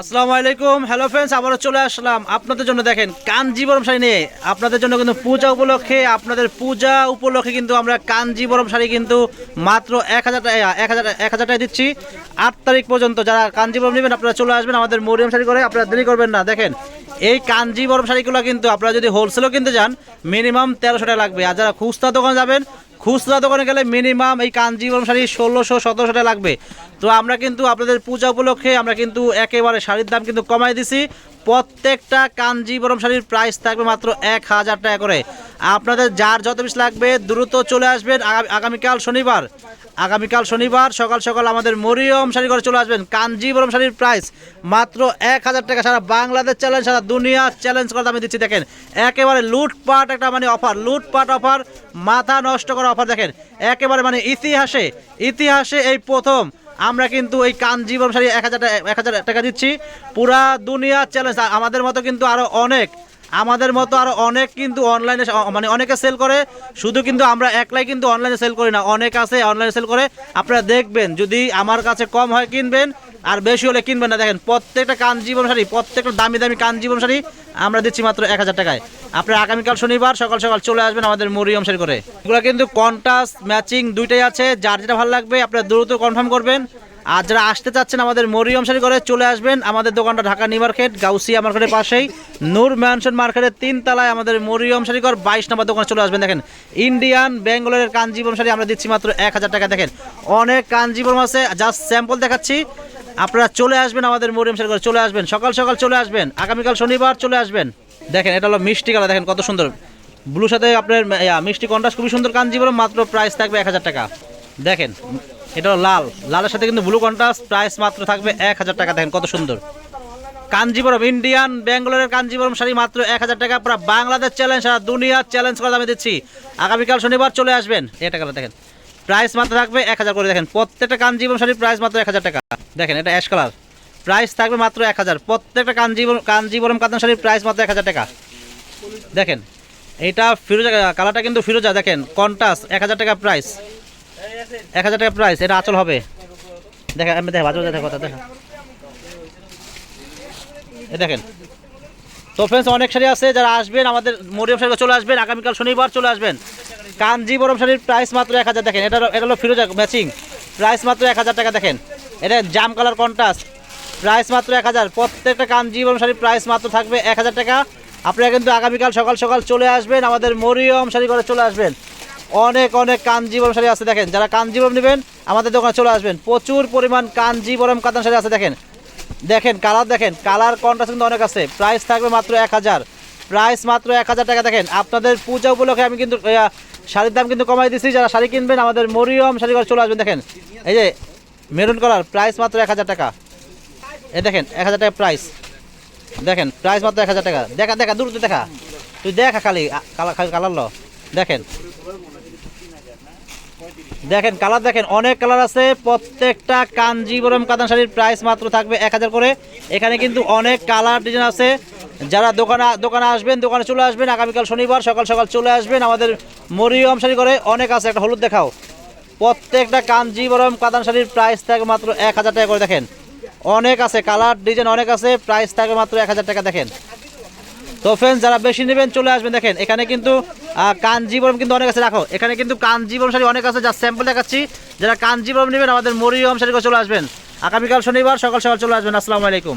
আসসালামু আলাইকুম। Hello friends আবারও চলে আসলাম। আপনাদের জন্য দেখেন কাঞ্জিবরম শাড়ি নিয়ে আপনাদের জন্য কিন্তু পূজা উপলক্ষে, আপনাদের পূজা উপলক্ষে কিন্তু আমরা কাঞ্জিবরম শাড়ি কিন্তু মাত্র এক হাজার টাকা, এক হাজার এক হাজার টাকা দিচ্ছি। আট তারিখ পর্যন্ত যারা কাঞ্জিবরম নেবেন, আপনারা চলে আসবেন আমাদের মরিয়ম শাড়ি করে আপনারা দেরি করবেন না। দেখেন, এই কাঞ্জিবরম শাড়িগুলো কিন্তু আপনারা যদি হোলসেলও কিনতে যান মিনিমাম তেরোশো টাকা লাগবে। আর যারা খুচরা দোকানে যাবেন খুচরা দোকানে গেলে মিনিমাম এই কাঞ্জিবরম শাড়ি ষোলোশো সতেরোশো টাকা লাগবে। তো আমরা কিন্তু আপনাদের পূজা উপলক্ষে আমরা কিন্তু একেবারে শাড়ির দাম কিন্তু কমাই দিছি। প্রত্যেকটা কাঞ্জিবরম শাড়ির প্রাইস থাকবে মাত্র এক হাজার টাকা করে। আপনাদের যার যত বেশি লাগবে দ্রুত চলে আসবেন আগামীকাল শনিবার। আগামীকাল শনিবার সকাল সকাল আমাদের মরিয়ম শাড়ি করে চলে আসবেন। কাঞ্জিবরম শাড়ির প্রাইস মাত্র এক হাজার টাকা। সারা বাংলাদেশ চ্যালেঞ্জ সারা দুনিয়া চ্যালেঞ্জ করে আমি দিচ্ছি। দেখেন, একেবারে লুটপাট একটা মানে অফার লুটপাট অফার মাথা নষ্ট করা অফার দেখেন, একেবারে মানে ইতিহাসে ইতিহাসে এই প্রথম। আমরা কিন্তু এই কাঞ্জিবরম শাড়ি এক হাজার এক হাজার টাকা দিচ্ছি। পুরা দুনিয়া চ্যালেঞ্জ আমাদের মতো কিন্তু আরও অনেক। আমাদের মতো আরও অনেক কিন্তু অনলাইনে মানে অনেকে সেল করে। শুধু কিন্তু আমরা একলাই কিন্তু অনলাইনে সেল করি না, অনেক আছে অনলাইনে সেল করে। আপনারা দেখবেন, যদি আমার কাছে কম হয় কিনবেন, আর বেশি হলে কিনবেন না। দেখেন, প্রত্যেকটা কাঞ্জিবরম শাড়ি, প্রত্যেকটা দামি দামি কাঞ্জিবরম শাড়ি আমরা দিচ্ছি মাত্র এক হাজার টাকায়। আপনারা আগামীকাল শনিবার সকাল সকাল চলে আসবেন আমাদের মরিয়ম শাড়ি করে এগুলো কিন্তু কন্ট্রাস্ট ম্যাচিং দুইটাই আছে। যার যেটা ভালো লাগবে, আপনারা দ্রুত কনফার্ম করবেন। আর যারা আসতে চাচ্ছেন আমাদের মরিয়ম শাড়ি করে চলে আসবেন আমাদের দোকানটা ঢাকা নিউ মার্কেট গাউসিয়া মার্কেটের পাশেই। নূর ম্যানশন মার্কেটের তিন তলায় আমাদের মরিয়ম শাড়ি ঘর বাইশ নম্বর দোকানে চলে আসবেন, দেখেন। ইন্ডিয়ান বেঙ্গলের কাঞ্জিবরম শাড়ি আমরা দিচ্ছি মাত্র এক হাজার টাকা, দেখেন। অনেক কাঞ্জিবরম আছে জাস্ট স্যাম্পল দেখাচ্ছি। আপনারা চলে আসবেন আমাদের মরিয়ম শাড়ি ঘরে চলে আসবেন। সকাল সকাল চলে আসবেন, আগামীকাল শনিবার চলে আসবেন। দেখেন, এটা হলো মিষ্টি কালার, দেখেন কত সুন্দর। ব্লুর সাথে আপনার মিষ্টি কন্ট্রাস্ট খুবই সুন্দর কাঞ্জিবরম মাত্র প্রাইস থাকবে এক হাজার টাকা। দেখেন, এটা হলো লাল। লালের সাথে কিন্তু ব্লু কন্ট্রাস্ট প্রাইস মাত্র থাকবে এক হাজার টাকা, দেখেন কত সুন্দর। কাঞ্জিবরম ইন্ডিয়ান ব্যাঙ্গালোরের কাঞ্জিবরম শাড়ি মাত্র এক হাজার টাকা। পুরো বাংলাদেশ চ্যালেঞ্জ সারা দুনিয়ার চ্যালেঞ্জ করে আমি দিচ্ছি। আগামীকাল শনিবার চলে আসবেন। এটা কালার দেখেন প্রাইস মাত্র থাকবে এক হাজার করে। দেখেন, প্রত্যেকটা কাঞ্জিবরম শাড়ির প্রাইস মাত্র এক হাজার টাকা। দেখেন, এটা অ্যাশ কালার প্রাইস থাকবে মাত্র এক হাজার। প্রত্যেকটা কাঞ্জিবরম কাঞ্জিবরম কাতান শাড়ির প্রাইস মাত্র এক হাজার টাকা। দেখেন এইটা ফিরোজা কালারটা কিন্তু ফিরোজা। দেখেন কন্টাস এক হাজার টাকা প্রাইস এক হাজার টাকা প্রাইস এটা আচল হবে। দেখেন, আমি দেখা বাজু দেখা কথা দেখা এ দেখেন। তো ফ্রেন্ডস অনেক শাড়ি আছে যারা আসবেন, আমাদের মরিয়ম শাড়ি চলে আসবেন, আগামীকাল শনিবার চলে আসবেন। কাঞ্জিবরম শাড়ির প্রাইস মাত্র এক হাজার, দেখেন, এটা এটা হলো ফিরোজা ম্যাচিং প্রাইস মাত্র এক হাজার টাকা, দেখেন। এটা জাম কালার কন্ট্রাস্ট প্রাইস মাত্র এক হাজার, প্রত্যেকটা কাঞ্জিবরম শাড়ির প্রাইস মাত্র থাকবে এক হাজার টাকা। আপনারা কিন্তু আগামীকাল সকাল সকাল চলে আসবেন, আমাদের মরিয়ম শাড়ি করে চলে আসবেন। অনেক অনেক কাঞ্জিবরম শাড়ি আছে, দেখেন। যারা কাঞ্জিবরম নেবেন, আমাদের দোকানে চলে আসবেন। প্রচুর পরিমাণ কাঞ্জিবরম কাতান শাড়ি আছে, দেখেন। দেখেন কালার দেখেন কালার কন্ট্রাস্ট কিন্তু অনেক আছে। প্রাইস থাকবে মাত্র এক হাজার। প্রাইস মাত্র এক হাজার টাকা। দেখেন, আপনাদের পূজা উপলক্ষে আমি কিন্তু শাড়ির দাম কিন্তু কমাই দিচ্ছি যারা শাড়ি কিনবেন, আমাদের মরিয়ম শাড়ি করে চলে আসবেন। দেখেন, এই যে মেরুন কালার প্রাইস মাত্র এক হাজার টাকা। এই দেখেন, এক হাজার টাকা প্রাইস দেখেন প্রাইস মাত্র এক হাজার টাকা। দেখা দেখা দূর দেখা। তুই দেখা খালি কালার লো। দেখেন। দেখেন, কালার দেখেন, অনেক কালার আছে। প্রত্যেকটা কাঞ্জিবরম কাতান শাড়ির প্রাইস মাত্র থাকবে এক হাজার করে। এখানে কিন্তু অনেক কালার ডিজাইন আছে। যারা দোকানে দোকানে আসবেন, দোকানে চলে আসবেন, আগামীকাল শনিবার সকাল সকাল চলে আসবেন, আমাদের মরিয়ম শাড়ি করে অনেক আছে, একটা হলুদ দেখাও। প্রত্যেকটা কাঞ্জিবরম কাতান শাড়ির প্রাইস থাকবে মাত্র এক হাজার টাকা করে, দেখেন। অনেক আছে, কালার ডিজাইন অনেক আছে প্রাইস থাকবে মাত্র এক হাজার টাকা, দেখেন। তো ফ্রেন্ডস যারা বেশি নেবেন, চলে আসবেন, দেখেন। এখানে কিন্তু কাঞ্জিবরম কিন্তু অনেক আছে রাখো এখানে কিন্তু কাঞ্জিবরম শাড়ি অনেক আছে যা স্যাম্পল দেখাচ্ছি। যারা কাঞ্জিবরম নেবেন, আমাদের মরিয়ম শাড়ি চলে আসবেন। আগামীকাল শনিবার সকাল সকাল চলে আসবেন, আসসালামু আলাইকুম।